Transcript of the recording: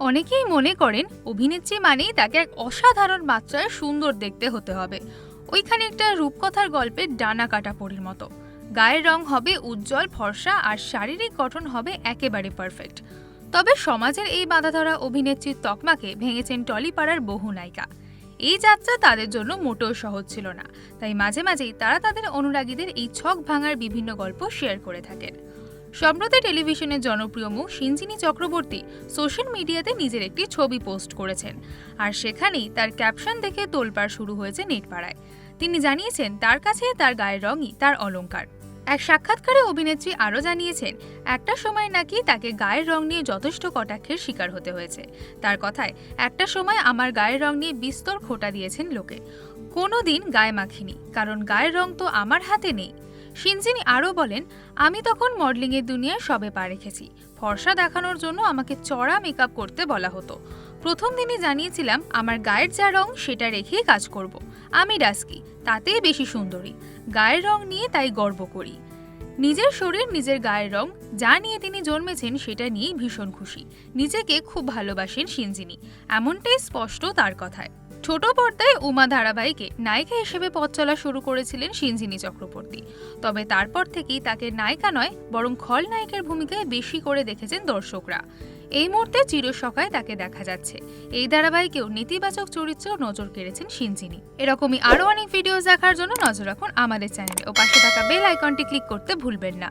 অনেকেই মনে করেন অভিনেত্রী মানেই তাকে এক অসাধারণ মাত্রায় সুন্দর দেখতে হতে হবে। ওইখানে একটা রূপকথার গল্পের ডানা কাটা পরির মতো। গায়ের রং হবে উজ্জ্বল, ফর্সা আর শারীরিক গঠন হবে একেবারে পারফেক্ট তবে সমাজের এই বাঁধাধরা অভিনেত্রীর তকমাকে ভেঙেছেন টলিপাড়ার বহু নায়িকা। এই যাত্রা তাদের জন্য মোটেও সহজ ছিল না। তাই মাঝে মাঝেই তারা তাদের অনুরাগীদের এই ছক ভাঙার বিভিন্ন গল্প শেয়ার করে থাকেন। সম্প্রতি টেলিভিশনের জনপ্রিয় মুখ সিঞ্জিনী চক্রবর্তী সোশ্যাল মিডিয়াতে নিজের একটি ছবি পোস্ট করেছেন। আর সেখানেই তার ক্যাপশন দেখে তোলপাড় শুরু হয়েছে নেটপাড়ায়। তিনি জানিয়েছেন, তার কাছে তার গায়ের রঙই তার অলংকার। এক সাক্ষাৎকারে অভিনেত্রী আরও জানিয়েছেন, একটা সময় নাকি তাকে গায়ের রং নিয়ে যথেষ্ট কটাক্ষের শিকার হতে হয়েছে। তার কথায়, একটা সময় আমার গায়ের রং নিয়ে বিস্তর খোটা দিয়েছেন লোকে। কোনো দিন গায়ে মাখিনি, কারণ গায়ের রং তো আমার হাতে নেই। সিনজিনি আরও বলেন, আমি তখন মডেলিংয়ের দুনিয়ায় সবে পা রেখেছি। ফর্সা দেখানোর জন্য আমাকে চড়া মেকআপ করতে বলা হতো। প্রথম দিনে জানিয়েছিলাম, আমার গায়ের যা রং সেটা রেখেই কাজ করব। আমি ডাস্কি, তাতেই বেশি সুন্দরী। গায়ের রং নিয়ে তাই গর্ব করি। নিজের শরীর, নিজের গায়ের রং, যা নিয়ে তিনি জন্মেছেন সেটা নিয়েই ভীষণ খুশি। নিজেকে খুব ভালোবাসেন সিনজিনি এমনটাই স্পষ্ট তার কথায়। ছোট পর্দায় উমা ধারাবাহিকে নায়িকা হিসেবে পথ চলা শুরু করেছিলেন সিনজিনী চক্রবর্তী। তবে তারপর থেকেই তাকে নায়িকা নয়, বরং খল খলনায়িকার ভূমিকায় বেশি করে দেখেছেন দর্শকরা। এই মুহূর্তে চিরসখায় তাকে দেখা যাচ্ছে। এই ধারাবাহিকেও নেতিবাচক চরিত্রেও নজর কেড়েছেন সিনজিনি। এরকমই আরও অনেক ভিডিও দেখার জন্য নজর রাখুন আমাদের চ্যানেলে ও পাশে থাকা বেল আইকনটি ক্লিক করতে ভুলবেন না।